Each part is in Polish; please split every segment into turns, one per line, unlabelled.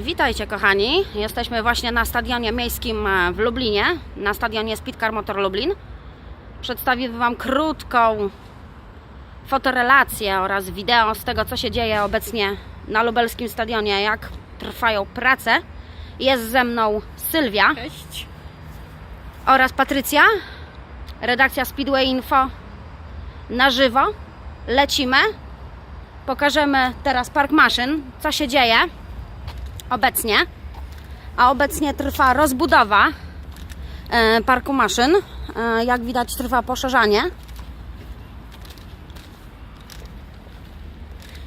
Witajcie kochani, jesteśmy właśnie na stadionie miejskim e, w Lublinie, na stadionie Speedcar Motor Lublin. Przedstawimy Wam krótką fotorelację oraz wideo z tego, co się dzieje obecnie na lubelskim stadionie, jak trwają prace. Jest ze mną Sylwia
Cześć.
oraz Patrycja, redakcja Speedway Info na żywo. Lecimy. Pokażemy teraz park maszyn, co się dzieje obecnie. A obecnie trwa rozbudowa e, parku maszyn. E, jak widać, trwa poszerzanie.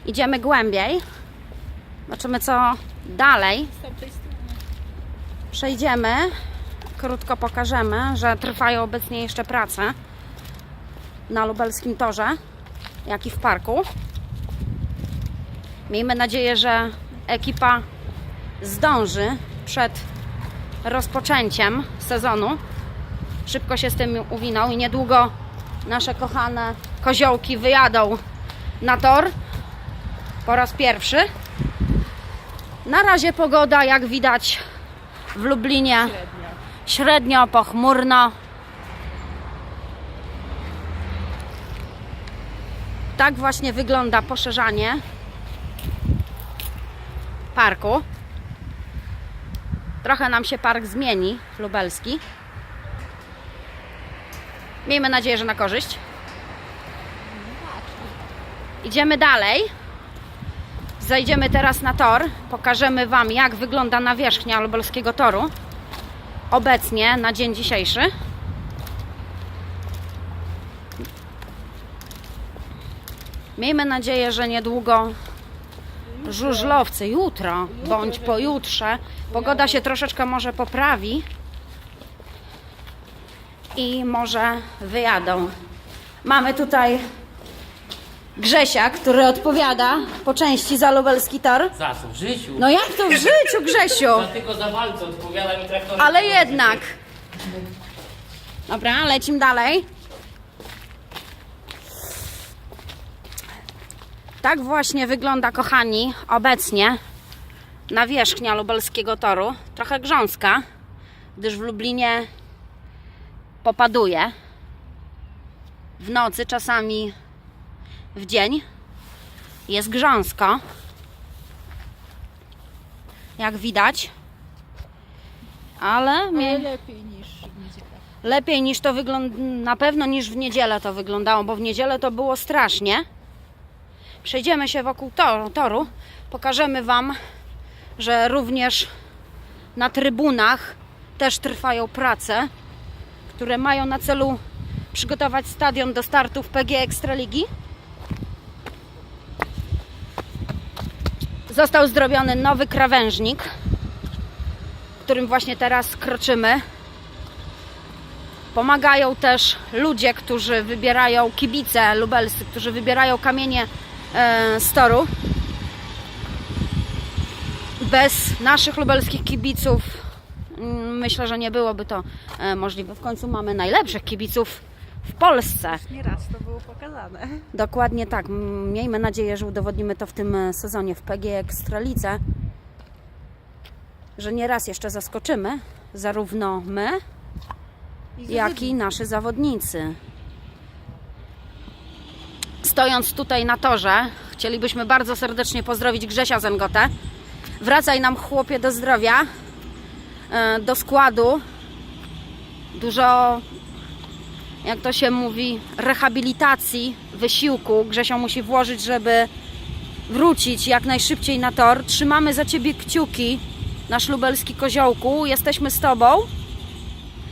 Idziemy głębiej. Zobaczymy, co dalej przejdziemy, krótko pokażemy, że trwają obecnie jeszcze prace na lubelskim torze, jak i w parku. Miejmy nadzieję, że ekipa zdąży przed rozpoczęciem sezonu. Szybko się z tym uwinął i niedługo nasze kochane koziołki wyjadą na tor po raz pierwszy. Na razie pogoda, jak widać, w Lublinie
Średnia.
średnio pochmurno. Tak właśnie wygląda poszerzanie parku. Trochę nam się park zmieni, lubelski. Miejmy nadzieję, że na korzyść. Idziemy dalej. Zajdziemy teraz na tor. Pokażemy Wam, jak wygląda nawierzchnia lubelskiego toru obecnie na dzień dzisiejszy. Miejmy nadzieję, że niedługo żużlowcy, jutro bądź pojutrze, pogoda się troszeczkę może poprawi i może wyjadą. Mamy tutaj Grzesia, który odpowiada po części za lubelski tor.
Za co? W życiu?
No jak to w życiu, Grzesiu?
Ja tylko za walce odpowiada mi traktorem.
Ale jednak. Dobra, lecimy dalej. Tak właśnie wygląda, kochani, obecnie nawierzchnia lubelskiego toru. Trochę grząska, gdyż w Lublinie popaduje. W nocy, czasami w dzień. Jest grząsko. Jak widać. Ale.
Ale lepiej niż w niedzielę.
Lepiej niż to wygląda, na pewno niż w niedzielę to wyglądało, bo w niedzielę to było strasznie. Przejdziemy się wokół toru, toru. pokażemy Wam, że również na trybunach też trwają prace, które mają na celu przygotować stadion do startów PG Ekstraligi. Został zrobiony nowy krawężnik, którym właśnie teraz kroczymy. Pomagają też ludzie, którzy wybierają kibice lubelscy, którzy wybierają kamienie z toru. Bez naszych lubelskich kibiców mm, myślę, że nie byłoby to e, możliwe. W końcu mamy najlepszych kibiców w Polsce.
Nieraz to było pokazane.
Dokładnie tak. Miejmy nadzieję, że udowodnimy to w tym e, sezonie w PG Ekstralice, że nie raz jeszcze zaskoczymy zarówno my, jak i nasi zawodnicy. Stojąc tutaj na torze, chcielibyśmy bardzo serdecznie pozdrowić Grzesia Zengotę. Wracaj nam chłopie do zdrowia, e, do składu. Dużo, jak to się mówi, rehabilitacji, wysiłku Grzesio musi włożyć, żeby wrócić jak najszybciej na tor. Trzymamy za Ciebie kciuki, nasz lubelski koziołku. Jesteśmy z Tobą.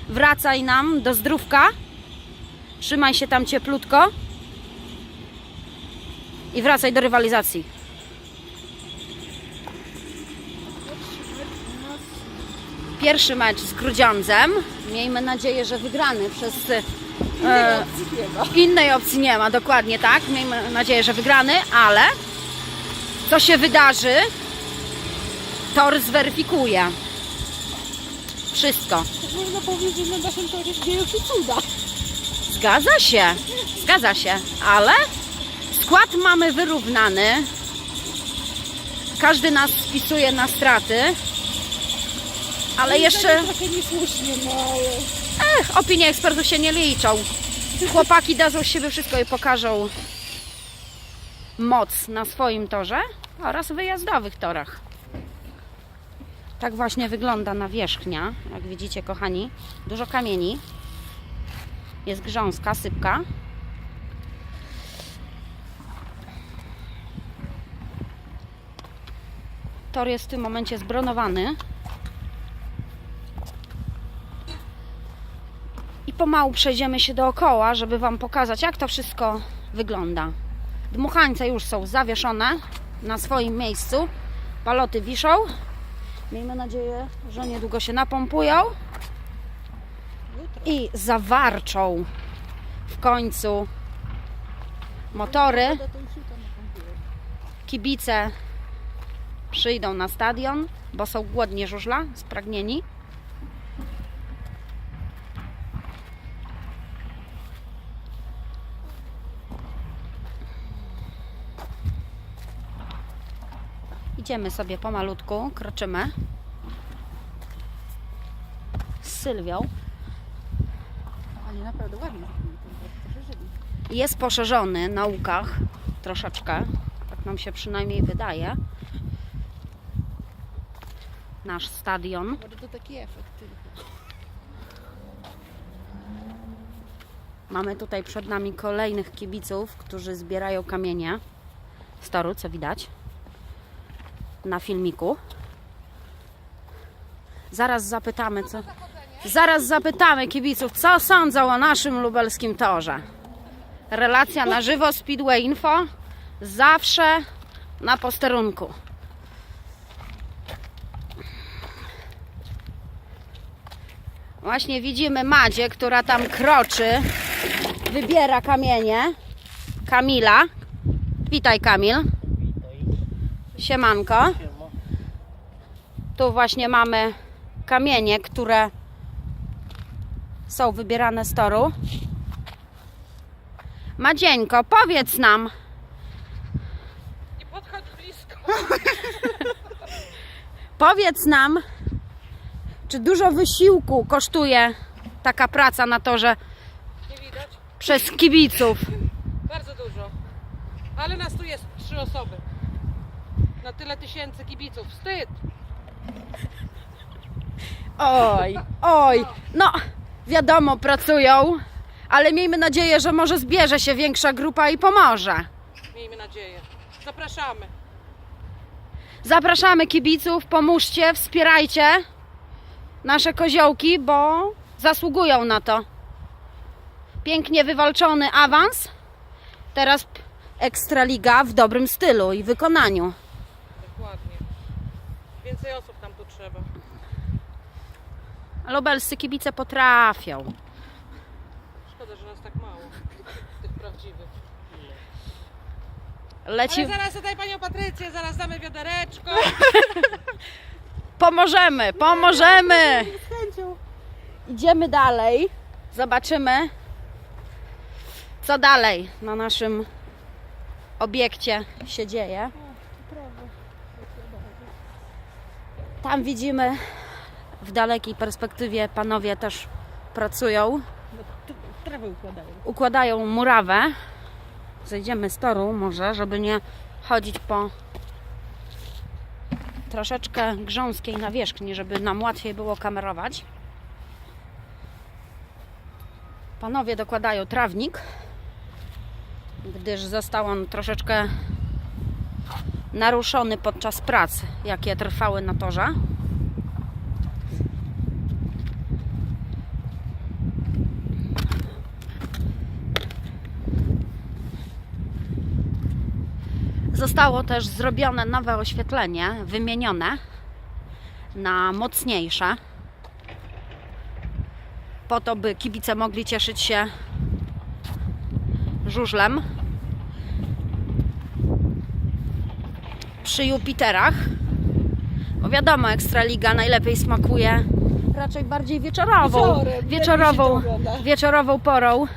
Wracaj nam do zdrówka. Trzymaj się tam cieplutko. I wracaj do rywalizacji. Pierwszy mecz z Grudziądzem. Miejmy nadzieję, że wygrany przez. E, innej opcji nie ma, dokładnie tak. Miejmy nadzieję, że wygrany, ale co się wydarzy, tor zweryfikuje. Wszystko.
Można powiedzieć, że na naszym torze dzieją się cuda.
Zgadza się, zgadza się, ale skład mamy wyrównany. Każdy nas spisuje na straty. Ale jeszcze
Trochę niesłusznie, no
ech, opinie ekspertów się nie liczą. Chłopaki dadzą z siebie wszystko i pokażą moc na swoim torze oraz wyjazdowych torach. Tak właśnie wygląda nawierzchnia. Jak widzicie, kochani, dużo kamieni. Jest grząska, sypka. Tor jest w tym momencie zbronowany. I pomału przejdziemy się dookoła, żeby Wam pokazać, jak to wszystko wygląda. Dmuchańce już są zawieszone na swoim miejscu. Paloty wiszą. Miejmy nadzieję, że niedługo się napompują i zawarczą w końcu motory. Kibice przyjdą na stadion, bo są głodnie żużla, spragnieni. Idziemy sobie pomalutku, kroczymy z Sylwią.
Ale naprawdę ładnie.
Jest poszerzony na łukach troszeczkę, tak nam się przynajmniej wydaje. Nasz stadion.
To taki efekt tylko.
Mamy tutaj przed nami kolejnych kibiców, którzy zbierają kamienie z toru, co widać na filmiku. Zaraz zapytamy, co. Zaraz zapytamy kibiców, co sądzą o naszym lubelskim torze. Relacja na żywo Speedway Info zawsze na posterunku. Właśnie widzimy Madzie, która tam kroczy, wybiera kamienie. Kamila. Witaj Kamil. Siemanko. Tu właśnie mamy kamienie, które są wybierane z toru. Madzieńko, powiedz nam,
Nie podchodź blisko.
powiedz nam, czy dużo wysiłku kosztuje taka praca na torze
Nie widać?
przez kibiców?
Bardzo dużo. Ale nas tu jest trzy osoby. Na tyle tysięcy kibiców. Wstyd!
Oj, oj, no wiadomo, pracują, ale miejmy nadzieję, że może zbierze się większa grupa i pomoże.
Miejmy nadzieję. Zapraszamy.
Zapraszamy kibiców, pomóżcie, wspierajcie nasze koziołki, bo zasługują na to. Pięknie wywalczony awans. Teraz Ekstraliga w dobrym stylu i wykonaniu.
Dokładnie. Więcej osób nam tu trzeba.
Lubelscy kibice potrafią.
Szkoda, że nas tak mało. Tych prawdziwych.
Leci...
Ale zaraz daj panią Patrycję, zaraz damy wiadereczko.
Pomożemy, pomożemy! Idziemy dalej. Zobaczymy, co dalej na naszym obiekcie się dzieje. Tam widzimy w dalekiej perspektywie panowie też pracują,
układają.
układają murawę. Zejdziemy z toru może, żeby nie chodzić po troszeczkę grząskiej nawierzchni, żeby nam łatwiej było kamerować. Panowie dokładają trawnik, gdyż został on troszeczkę naruszony podczas prac, jakie trwały na torze. Zostało też zrobione nowe oświetlenie, wymienione na mocniejsze, po to, by kibice mogli cieszyć się żużlem przy Jupiterach. Bo wiadomo, Ekstraliga najlepiej smakuje raczej bardziej wieczorową,
Wieczorem, to
wieczorową, wieczorową porą.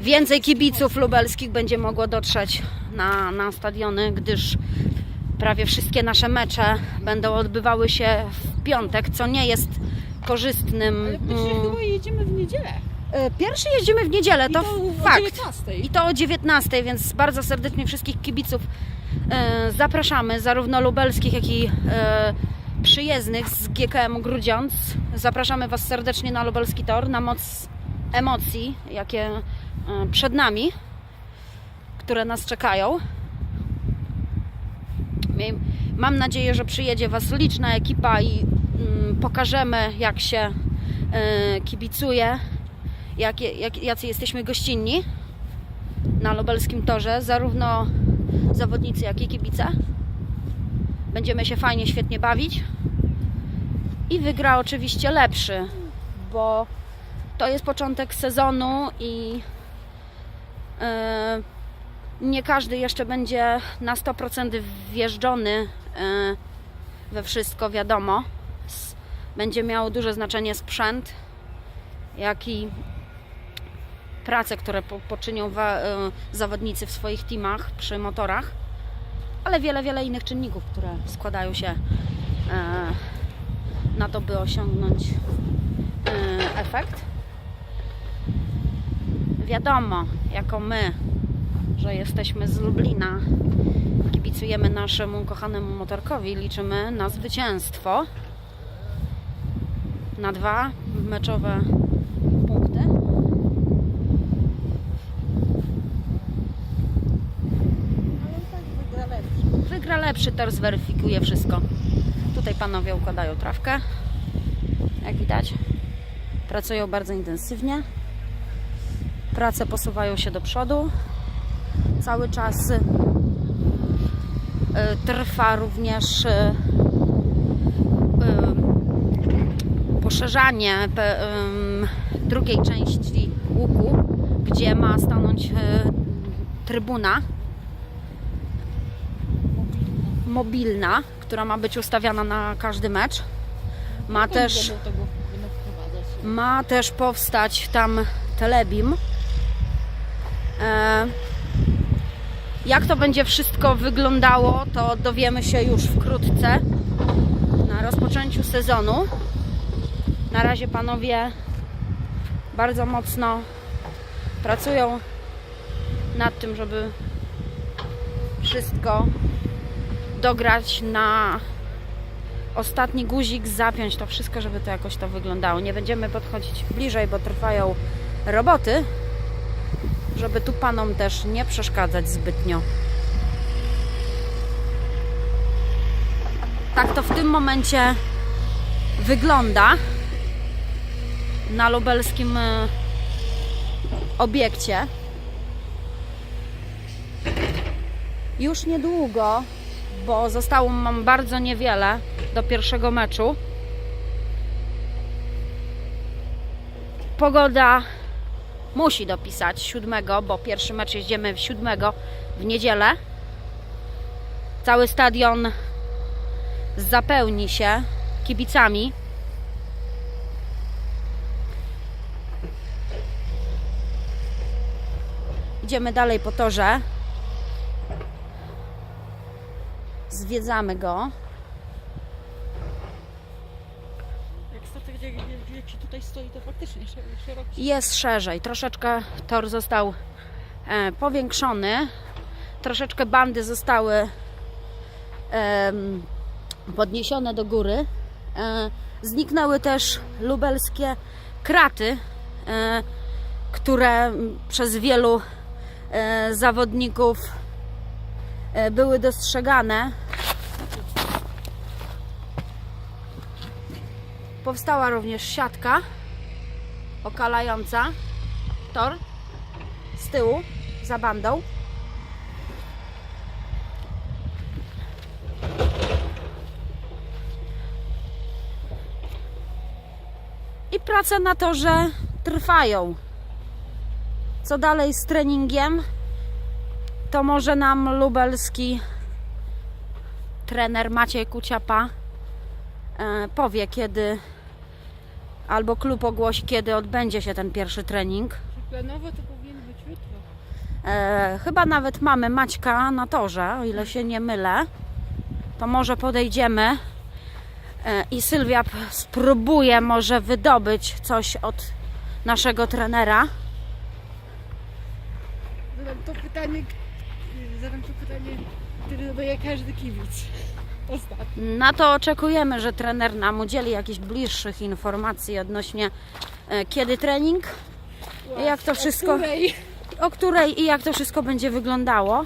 Więcej kibiców lubelskich będzie mogło dotrzeć na, na stadiony, gdyż prawie wszystkie nasze mecze będą odbywały się w piątek, co nie jest korzystnym.
Ale pierwszy
mm,
chyba jedziemy w niedzielę.
e, Pierwszy jeździmy w niedzielę,
I
to,
o
fakt.
19.
I to o 19, więc bardzo serdecznie wszystkich kibiców e, zapraszamy, zarówno lubelskich, jak i e, przyjezdnych z GKM Grudziądz. Zapraszamy Was serdecznie na lubelski tor, na moc emocji, jakie przed nami, które nas czekają. Mam nadzieję, że przyjedzie Was liczna ekipa i mm, pokażemy, jak się e, kibicuje, jakie, jak, jacy jesteśmy gościnni na lubelskim torze, zarówno zawodnicy, jak i kibice. Będziemy się fajnie, świetnie bawić. I wygra oczywiście lepszy, bo to jest początek sezonu i e, nie każdy jeszcze będzie na 100% wjeżdżony e, we wszystko, wiadomo. Będzie miało duże znaczenie sprzęt, jak i prace, które po, poczynią e, zawodnicy w swoich teamach przy motorach, ale wiele, wiele innych czynników, które składają się e, na to, by osiągnąć e, efekt. Wiadomo, jako my, że jesteśmy z Lublina, kibicujemy naszemu kochanemu motorkowi, liczymy na zwycięstwo. Na dwa meczowe punkty.
Wygra lepszy,
tor zweryfikuje wszystko. Tutaj panowie układają trawkę. Jak widać, pracują bardzo intensywnie. Prace posuwają się do przodu. Cały czas y, trwa również y, y, poszerzanie drugiej części łuku, gdzie ma stanąć trybuna mobilna, która ma być ustawiana na każdy mecz. Ma też, ma też powstać tam telebim. E, jak to będzie wszystko wyglądało, to dowiemy się już wkrótce na rozpoczęciu sezonu. Na razie panowie bardzo mocno pracują nad tym, żeby wszystko dograć na ostatni guzik, zapiąć to wszystko, żeby to jakoś to wyglądało. Nie będziemy podchodzić bliżej, bo trwają roboty, żeby tu panom też nie przeszkadzać zbytnio. Tak to w tym momencie wygląda na lubelskim e, obiekcie. Już niedługo bo zostało mam bardzo niewiele do pierwszego meczu. Pogoda musi dopisać siódmego, bo pierwszy mecz jedziemy w siódmego w niedzielę. Cały stadion zapełni się kibicami. Idziemy dalej po torze. Zwiedzamy go.
Jak statek, gdzie ci tutaj stoi, to faktycznie.
Jest szerzej. Troszeczkę tor został e, powiększony. Troszeczkę bandy zostały em, podniesione do góry. E, zniknęły też lubelskie kraty, e, które przez wielu e, zawodników e, były dostrzegane. Powstała również siatka okalająca tor z tyłu za bandą. I prace na torze trwają. Co dalej z treningiem? To może nam lubelski trener Maciej Kuciapa e, powie, kiedy albo klub ogłosi, kiedy odbędzie się ten pierwszy trening.
Planowo to powinien
E, chyba nawet mamy Maćka na torze, o ile się nie mylę. To może podejdziemy e, i Sylwia spróbuje może wydobyć coś od naszego trenera.
Zadam to pytanie, zadam to pytanie, które zadaje każdy kibic.
Na to oczekujemy, że trener nam udzieli jakichś bliższych informacji odnośnie e, kiedy trening, jak to wszystko,
Której
o której i jak to wszystko będzie wyglądało.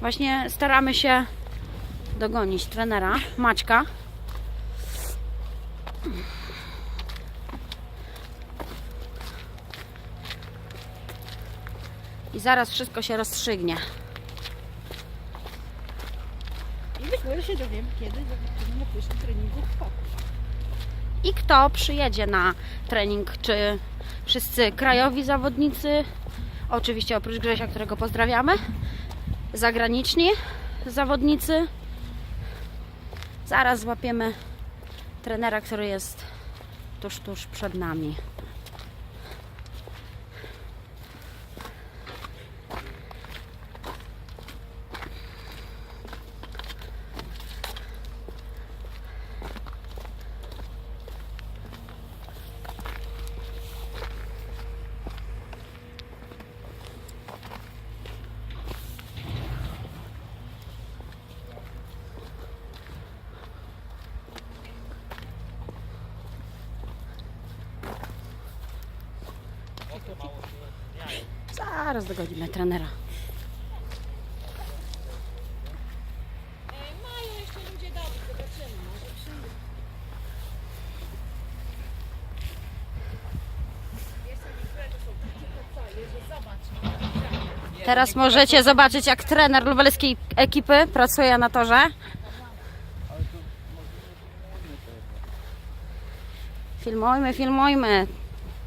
Właśnie staramy się dogonić trenera Maćka. I zaraz wszystko się rozstrzygnie.
Być może się dowiem, kiedy na pierwszym treningu chłopaków.
i kto przyjedzie na trening, czy wszyscy krajowi zawodnicy, oczywiście oprócz Grzesia, którego pozdrawiamy, zagraniczni zawodnicy. Zaraz złapiemy trenera, który jest tuż, tuż przed nami. Zaraz dogonimy trenera. Teraz możecie zobaczyć, jak trener lubelskiej ekipy pracuje na torze. Filmujmy, filmujmy.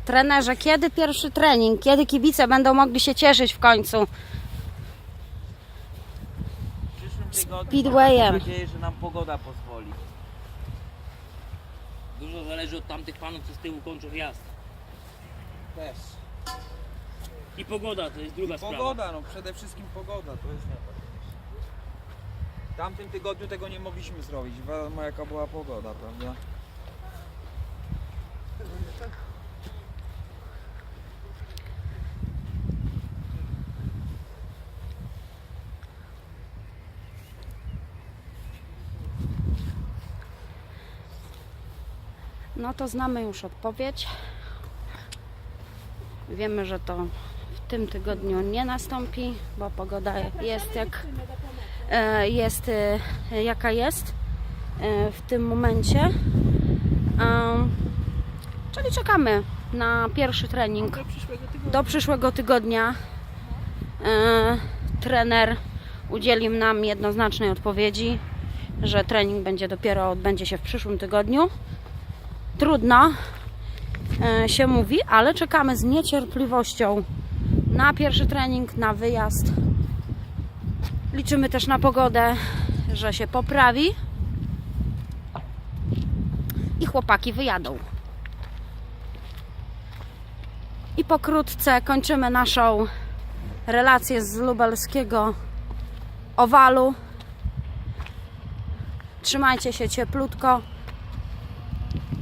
Trenerze, kiedy pierwszy trening? Kiedy kibice będą mogli się cieszyć w końcu?
W przyszłym tygodniu
Speedwayem.
Mam nadzieję, że nam pogoda pozwoli.
Dużo zależy od tamtych panów, co z tyłu kończą wjazd.
Też.
I pogoda to jest druga sprawa.
Pogoda, no przede wszystkim pogoda, to jest najważniejsze. W tamtym tygodniu tego nie mogliśmy zrobić, wiadomo jaka była pogoda, prawda?
No to znamy już odpowiedź. Wiemy, że to w tym tygodniu nie nastąpi, bo pogoda jest jak e, jest e, jaka jest e, w tym momencie. Czyli czekamy na pierwszy trening
Do przyszłego tygodnia.
do przyszłego tygodnia. Trener udzielił nam jednoznacznej odpowiedzi, że trening będzie dopiero odbędzie się w przyszłym tygodniu. Trudno e, się mówi, ale czekamy z niecierpliwością na pierwszy trening, na wyjazd. Liczymy też na pogodę, że się poprawi i chłopaki wyjadą. I pokrótce kończymy naszą relację z lubelskiego owalu. Trzymajcie się cieplutko.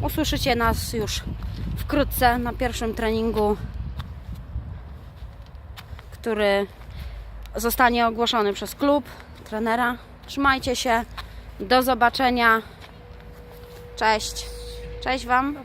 Usłyszycie nas już wkrótce na pierwszym treningu, który zostanie ogłoszony przez klub, trenera. Trzymajcie się. Do zobaczenia. Cześć. Cześć Wam.